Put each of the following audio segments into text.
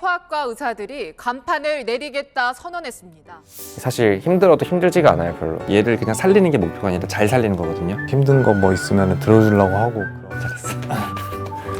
소아과 의사들이 간판을 내리겠다 선언했습니다. 사실 힘들어도 힘들지가 않아요 별로. 얘를 그냥 살리는 게 목표가 아니라 잘 살리는 거거든요. 힘든 거 뭐 있으면 들어주려고 하고 잘했어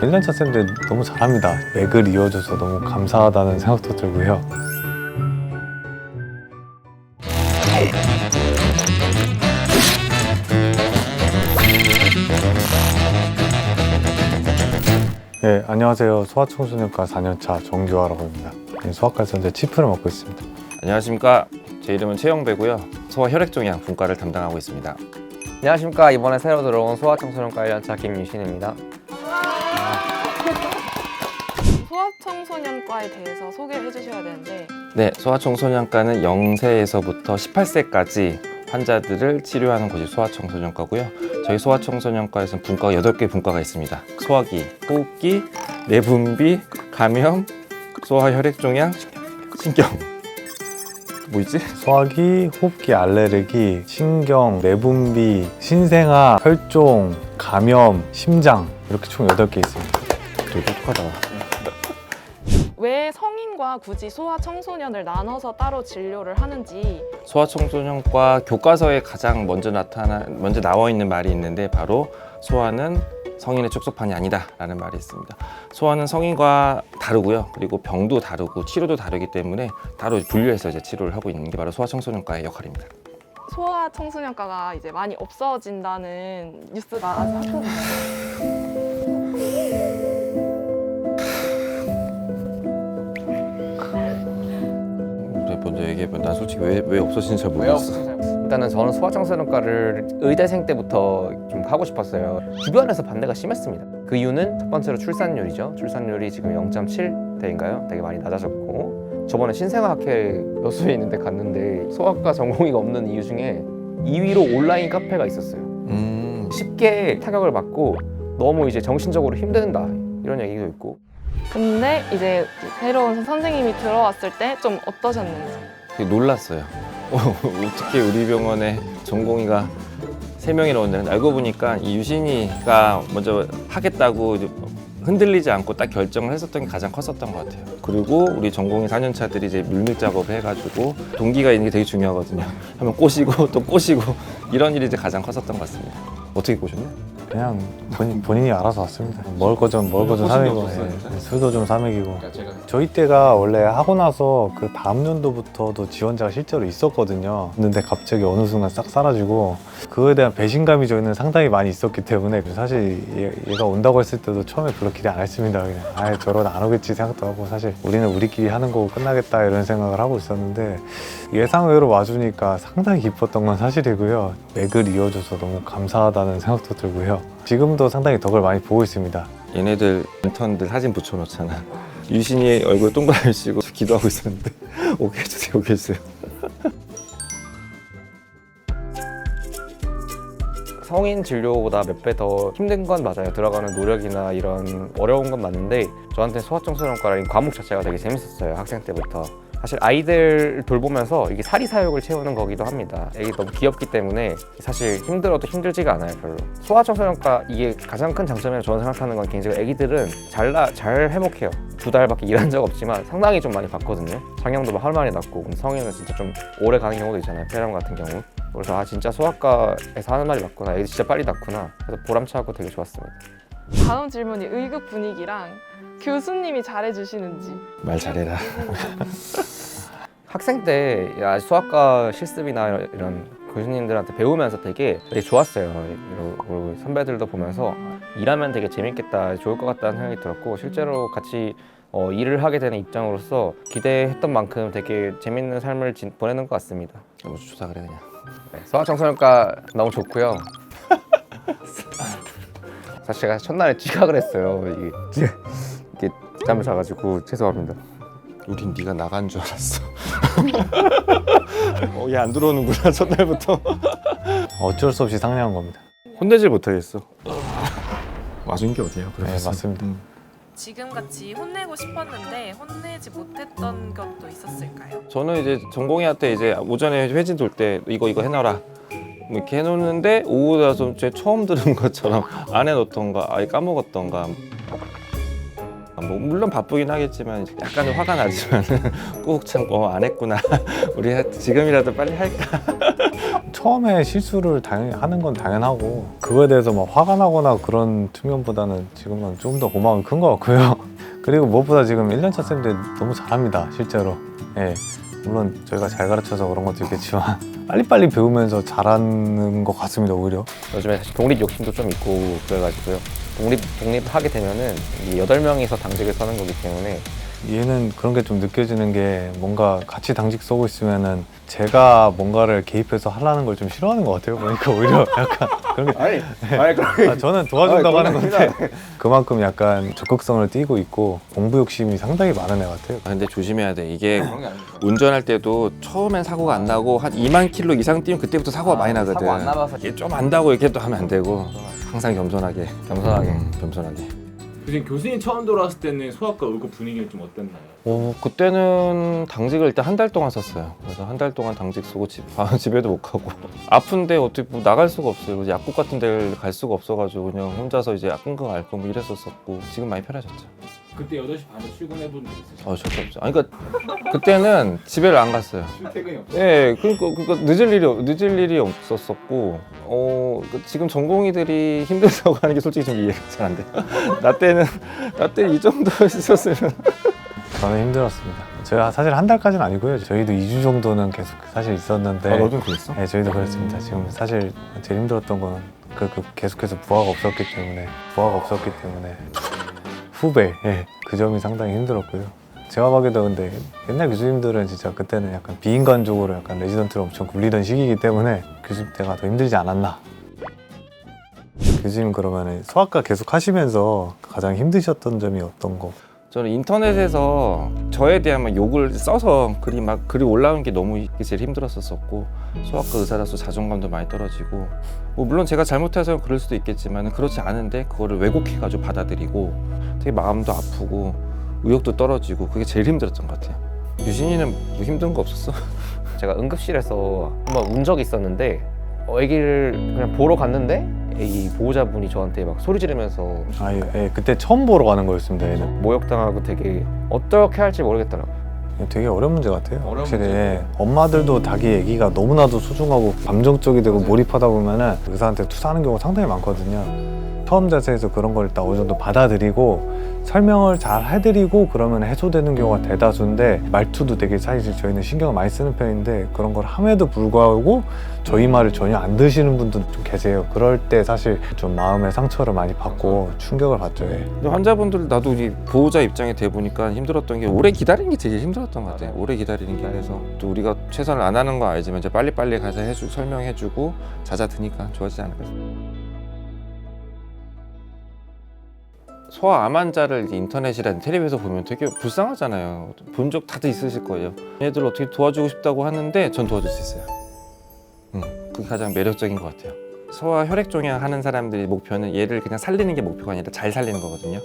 1년차 쌤들 너무 잘합니다. 맥을 이어줘서 너무 감사하다는 생각도 들고요 네, 안녕하세요. 소아청소년과 4년차 정규하라고 합니다. 네, 소아과에서 현재 치프를 맡고 있습니다. 안녕하십니까 제 이름은 최영배고요 소아 혈액종양 분과를 담당하고 있습니다 안녕하십니까 이번에 새로 들어온 소아청소년과 1년차 김유신입니다 소아청소년과에 대해서 소개를 해주셔야 되는데 네 소아청소년과는 0세에서부터 18세까지 환자들을 치료하는 곳이 소아청소년과고요. 저희 소아청소년과에서는 분과가 8개 분과가 있습니다. 소화기, 호흡기, 내분비, 감염, 소아혈액종양, 신경. 뭐 있지? 소화기, 호흡기 알레르기, 신경, 내분비, 신생아, 혈종, 감염, 심장. 이렇게 총 8개 있습니다. 되게 똑똑하다. 왜 성 인과 굳이 소아 청소년을 나눠서 따로 진료를 하는지 소아청소년과 교과서에 가장 먼저 나타나 먼저 나와 있는 말이 있는데 바로 소아는 성인의 축소판이 아니다라는 말이 있습니다. 소아는 성인과 다르고요. 그리고 병도 다르고 치료도 다르기 때문에 따로 분류해서 이제 치료를 하고 있는 게 바로 소아청소년과의 역할입니다. 소아 청소년과가 이제 많이 없어진다는 뉴스가 아주 핫거든요. 얘기해봐. 난 솔직히 왜, 왜 없어지는지 잘 모르겠어. 일단은 저는 소아청소년과를 의대생 때부터 좀 하고 싶었어요. 주변에서 반대가 심했습니다. 그 이유는 첫 번째로 출산율이죠. 출산율이 지금 0.7대인가요? 되게 많이 낮아졌고. 저번에 신생아학회 여수에 있는데 갔는데 소아과 전공의가 없는 이유 중에 2위로 온라인 카페가 있었어요. 음, 쉽게 타격을 받고 너무 이제 정신적으로 힘든다. 이런 얘기도 있고. 근데 이제 새로운 선생님이 들어왔을 때 좀 어떠셨는지 놀랐어요. 어, 어떻게 우리 병원에 전공의가 세 명이나 온다는 알고 보니까 이 유신이가 먼저 하겠다고 흔들리지 않고 딱 결정을 했었던 게 가장 컸었던 것 같아요. 그리고 우리 전공의 4년차들이 이제 물밀 작업을 해가지고 동기가 있는 게 되게 중요하거든요. 하면 꼬시고 또 꼬시고 이런 일이 이제 가장 컸었던 것 같습니다. 어떻게 꼬셨나? 그냥 본인, 본인이 알아서 왔습니다. 먹을 거 좀 먹을 거좀 꼬신 게 사먹이고 없었어요, 예? 술도 좀 사먹이고 저희 때가 원래 하고 나서 그 다음 연도부터도 지원자가 실제로 있었거든요. 근데 갑자기 어느 순간 싹 사라지고 그거에 대한 배신감이 저희는 상당히 많이 있었기 때문에 사실 얘, 얘가 온다고 했을 때도 처음에 별로 기대 안 했습니다. 그냥 아 저러다 안 오겠지 생각도 하고 사실 우리는 우리끼리 하는 거고 끝나겠다 이런 생각을 하고 있었는데 예상외로 와주니까 상당히 기뻤던 건 사실이고요. 맥을 이어줘서 너무 감사하다는 생각도 들고요. 지금도 상당히 덕을 많이 보고 있습니다. 얘네들 인턴들 사진 붙여놓잖아. 유신이 얼굴 동그라미 치고 기도하고 있었는데 오게 해주세요, 오게 해주세요. 성인 진료보다 몇 배 더 힘든 건 맞아요. 들어가는 노력이나 이런 어려운 건 맞는데 저한테 소아청소년과라는 과목 자체가 되게 재밌었어요. 학생 때부터. 사실 아이들 돌보면서 이게 사리 사욕을 채우는 거기도 합니다. 애기 너무 귀엽기 때문에 사실 힘들어도 힘들지가 않아요, 별로. 소아청소년과 이게 가장 큰 장점이라고 저는 생각하는 건 개인적으로 애기들은 잘, 나, 잘 회복해요. 두 달밖에 일한 적 없지만 상당히 좀 많이 봤거든요. 장염도 막 하루 만에 낫고 성인은 진짜 좀 오래 가는 경우도 있잖아요. 폐렴 같은 경우. 그래서 아 진짜 소아과에서 하는 말이 맞구나. 애기 진짜 빨리 낫구나. 그래서 보람차고 되게 좋았습니다. 다음 질문이 의급 분위기랑 교수님이 잘해주시는지 말 잘해라. 학생 때 야, 수학과 실습이나 이런 교수님들한테 배우면서 되게 되게 좋았어요. 그리고 선배들도 보면서 일하면 되게 재밌겠다, 좋을 것 같다는 생각이 들었고 실제로 같이 어, 일을 하게 되는 입장으로서 기대했던 만큼 되게 재밌는 삶을 진- 보내는 것 같습니다. 뭐 조사 그래 그냥. 네, 소아청소년과 너무 좋고요. 사실 제가 첫날에 지각을 했어요. 이게, 이게 잠을 자가지고 죄송합니다. 우린 네가 나간 줄 알았어. 어, 얘 안 들어오는구나 첫날부터. 어쩔 수 없이 상냥한 겁니다. 혼내질 못하겠어. 와준 게 어디야? 네, 맞습니다. 지금같이 혼내고 싶었는데 혼내지 못했던 것도 있었을까요? 저는 이제 전공의한테 이제 오전에 회진 돌 때 이거 이거 해놔라. 뭐 이렇게 해놓는데 오후 나서 제 처음 들은 것처럼 안 해놓던가 아예 까먹었던가 뭐 물론 바쁘긴 하겠지만 약간은 화가 나지만 꼭참어안 했구나 우리 하- 지금이라도 빨리 할까 처음에 실수를 당연히 하는 건 당연하고 그거에 대해서 막 화가 나거나 그런 측면보다는 지금은 좀더 고마움이 큰 것 같고요. 그리고 무엇보다 지금 1년차 쌤들 너무 잘합니다, 실제로. 예. 물론 저희가 잘 가르쳐서 그런 것도 있겠지만 빨리빨리 배우면서 잘하는 것 같습니다, 오히려. 요즘에 사실 독립 욕심도 좀 있고 그래가지고요. 독립 독립하게 되면은 이 여덟 명이서 당직을 서는 거기 때문에 얘는 그런 게 좀 느껴지는 게 뭔가 같이 당직 서고 있으면은 제가 뭔가를 개입해서 하려는 걸 좀 싫어하는 것 같아요. 보니까 오히려 약간 그런 게 아니 아니 그럼 아, 저는 도와준다고 하는 건데 그만큼 약간 적극성을 띠고 있고 공부 욕심이 상당히 많은 애 같아요. 아, 근데 조심해야 돼. 이게 운전할 때도 처음엔 사고가 안 나고 한 2만 킬로 이상 뛰면 그때부터 사고가 많이 나거든. 사고 안 나봐서 이게 좀 안다고 이렇게 또 하면 안 되고 항상 겸손하게. 겸손하게. 음, 겸손하게 교수님 교수님 처음 돌아왔을 때는 수학과 의고 분위기는 좀 어땠나요? 어, 그때는 당직을 일단 한 달 동안 썼어요. 그래서 한 달 동안 당직 쓰고 집, 아, 집에도 못 가고 아픈데 어떻게 뭐 나갈 수가 없어요. 그래서 약국 같은 데를 갈 수가 없어가지고 그냥 혼자서 이제 끙끙 앓고 뭐 이랬었었고 지금 많이 편해졌죠. 그때 8시 반에 출근해 본 적 있으세요? 어, 절대 없죠. 아니, 그러니까 그때는 집에를 안 갔어요. 출퇴근이 없어요? 예, 그러니까, 그러니까 늦을 일이 없- 늦을 일이 없었었고, 어, 그 지금 전공의들이 힘들다고 하는 게 솔직히 좀 이해가 잘 안 돼. 나 때는 나 때는 이 정도 있었으면 저는 힘들었습니다. 제가 사실 한 달까지는 아니고요. 저희도 2주 정도는 계속 사실 있었는데 그랬어? 네, 저희도 그랬습니다. 지금 사실 제일 힘들었던 거는 그, 그 계속해서 부하가 없었기 때문에 부하가 없었기 때문에 후배 예, 그 점이 상당히 힘들었고요. 제가 보기에도 근데 옛날 교수님들은 진짜 그때는 약간 비인간적으로 약간 레지던트를 엄청 굴리던 시기이기 때문에 교수님 때가 더 힘들지 않았나. 교수님 그러면 수학과 계속 하시면서 가장 힘드셨던 점이 어떤 거? 저는 인터넷에서 저에 대한 막 욕을 써서 글이 막 글이 올라오는 게 너무 제일 힘들었었고 수학과 의사라서 자존감도 많이 떨어지고 뭐 물론 제가 잘못해서 그럴 수도 있겠지만 그렇지 않은데 그거를 왜곡해가지고 받아들이고 되게 마음도 아프고 의욕도 떨어지고 그게 제일 힘들었던 것 같아요. 유진이는 뭐 힘든 거 없었어? 제가 응급실에서 한번 운 적이 있었는데 어, 아기를 그냥 보러 갔는데 이 보호자분이 저한테 막 소리 지르면서 아, 예, 예, 그때 처음 보러 가는 거였습니다. 얘는. 모욕당하고 되게 어떻게 할지 모르겠더라고요. 되게 어려운 문제 같아요. 어려운 확실히 문제죠. 예. 엄마들도 자기 아기가 너무나도 소중하고 감정적이 되고 몰입하다 보면은 의사한테 투사하는 경우가 상당히 많거든요. 처음 자세에서 그런 걸 일단 어느 정도 받아들이고 설명을 잘 해드리고 그러면 해소되는 경우가 대다수인데 말투도 되게 사실 저희는 신경을 많이 쓰는 편인데 그런 걸 함에도 불구하고 저희 말을 전혀 안 드시는 분도 좀 계세요. 그럴 때 사실 좀 마음의 상처를 많이 받고 충격을 받죠. 예. 근데 환자분들 나도 이 보호자 입장에 돼 보니까 힘들었던 게 오래 기다리는 게 되게 힘들었던 것 같아요. 오래 기다리는 게 그래서 또 우리가 최선을 안 하는 거 알지만 이제 빨리빨리 가서 해주 설명해주고 잦아 드니까 좋아지지 않을까 싶어요. 소아 암 환자를 인터넷이나 텔레비에서 보면 되게 불쌍하잖아요. 본 적 다들 있으실 거예요. 얘들 어떻게 도와주고 싶다고 하는데 전 도와줄 수 있어요. 음, 그게 가장 매력적인 것 같아요. 소아 혈액 종양 하는 사람들이 목표는 얘를 그냥 살리는 게 목표가 아니라 잘 살리는 거거든요.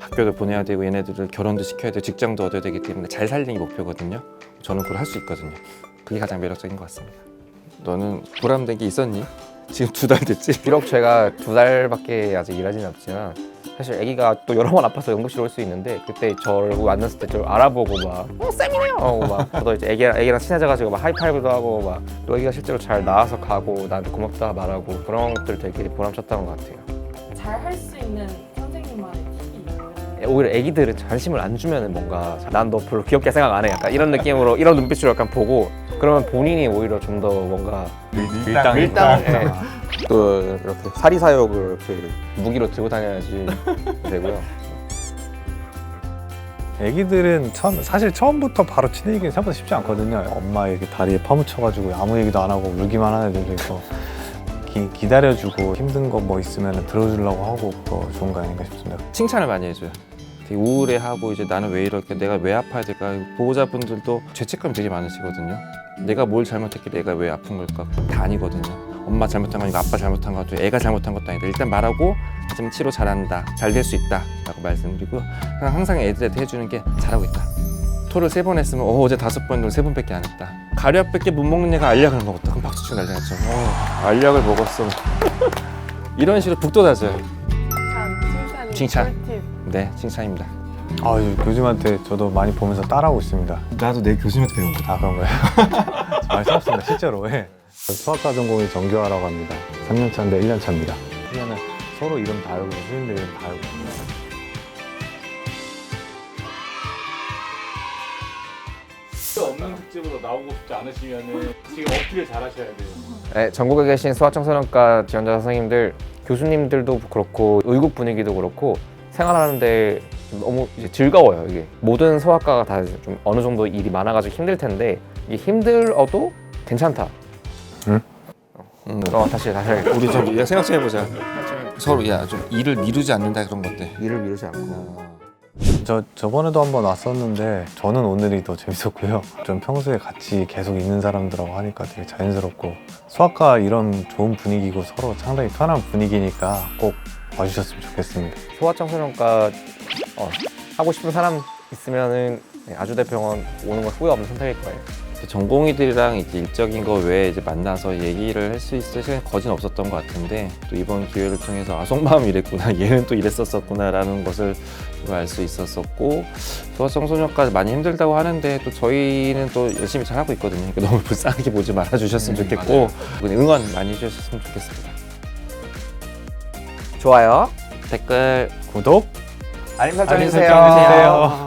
학교도 보내야 되고 얘네들을 결혼도 시켜야 되고 직장도 얻어야 되기 때문에 잘 살리는 게 목표거든요. 저는 그걸 할 수 있거든요. 그게 가장 매력적인 것 같습니다. 너는 보람된 게 있었니? 지금 두 달 됐지? 비록 제가 두 달밖에 아직 일하지는 않지만 사실 아기가 또 여러 번 아파서 응급실 올 수 있는데 그때 저를 만났을 때 저를 알아보고 막 어, 쌤이네요 하고 막 저도 이제 애기랑, 애기랑 친해져가지고 막 하이파이브도 하고 막또 애기가 실제로 잘 나와서 가고 나한테 고맙다 말하고 그런 것들 되게 보람찼던 것 같아요 잘 할 수 있는 선생님만의? 오히려 애기들은 관심을 안 주면은 뭔가 난 너 별로 귀엽게 생각 안 해. 약간 이런 느낌으로 이런 눈빛으로 약간 보고 그러면 본인이 오히려 좀 더 뭔가 밀당, 밀당. 예. 그 이렇게 사리사욕을 이렇게 무기로 들고 다녀야지 되고요. 애기들은 처음, 사실 처음부터 바로 친해지기는 생각보다 쉽지 않거든요. 엄마 얘기 다리에 파묻혀가지고 아무 얘기도 안 하고 울기만 하는 애들도 있고 기, 기다려주고 힘든 거 뭐 있으면 들어주려고 하고 더 좋은 거 아닌가 싶습니다. 칭찬을 많이 해줘요. 되게 우울해하고 이제 나는 왜 이럴까, 내가 왜 아파야 될까. 보호자분들도 죄책감이 되게 많으시거든요. 내가 뭘 잘못했길래 애가 왜 아픈 걸까? 다 아니거든요. 엄마 잘못한 거 아니고 아빠 잘못한 것도 애가 잘못한 것도 아니다. 일단 말하고 지금 치료 잘한다. 잘 될 수 있다. 라고 말씀드리고 항상 애들한테 해주는 게 잘하고 있다. 토를 세 번 했으면 어, 어제 다섯 번, 오늘 세 번밖에 안 했다. 가려밖에 못 먹는 애가 알약을 먹었다. 그럼 박수 치고 난리 났죠. 어, 알약을 먹었어. 이런 식으로 북돋아줘요. 칭찬, 칭찬. 네, 칭찬입니다. 아, 이 교수님한테 저도 많이 보면서 따라하고 있습니다. 나도 내 교수님한테 배운 거다. 아 그런 거예요? 말씀 없습니다 실제로 예. 수학과 전공이 정교화라고 합니다 3년 차인데 1년 차입니다 1년은 서로 이름 다 알고 선생님들 이름 다 알고 없는 특집으로 나오고 싶지 않으시면은 지금 어필을 잘 하셔야 돼요. 네, 전국에 계신 수학청소년과 지원자 선생님들, 교수님들도 그렇고 의국 분위기도 그렇고 생활하는데 좀 너무 이제 즐거워요. 이게 모든 소아과가 다 좀 어느 정도 일이 많아가지고 힘들 텐데 이게 힘들어도 괜찮다. 음. 어 다시 다시 우리 좀 생각 좀 해보자. 서로 야 좀 일을 미루지 않는다 그런 것들. 일을 미루지 않고. 저 저번에도 한번 왔었는데 저는 오늘이 더 재밌었고요 좀 평소에 같이 계속 있는 사람들하고 하니까 되게 자연스럽고 수학과 이런 좋은 분위기고 서로 상당히 편한 분위기니까 꼭 와주셨으면 좋겠습니다 소아청소년과 어, 하고 싶은 사람 있으면은 네, 아주대병원 오는 건 후회 없는 선택일 거예요. 전공의들이랑 이제 일적인 거 외에 이제 만나서 얘기를 할 수 있을 시간이 거진 없었던 것 같은데 또 이번 기회를 통해서 아 속마음 이랬구나 얘는 또 이랬었었구나라는 것을 알 수 있었었고 소아청소년과 많이 힘들다고 하는데 또 저희는 또 열심히 잘 하고 있거든요. 그러니까 너무 불쌍하게 보지 말아 주셨으면 좋겠고 그냥 응원 많이 해주셨으면 좋겠습니다. 좋아요. 댓글 구독 알림 설정 알림 해주세요. 설정 해주세요.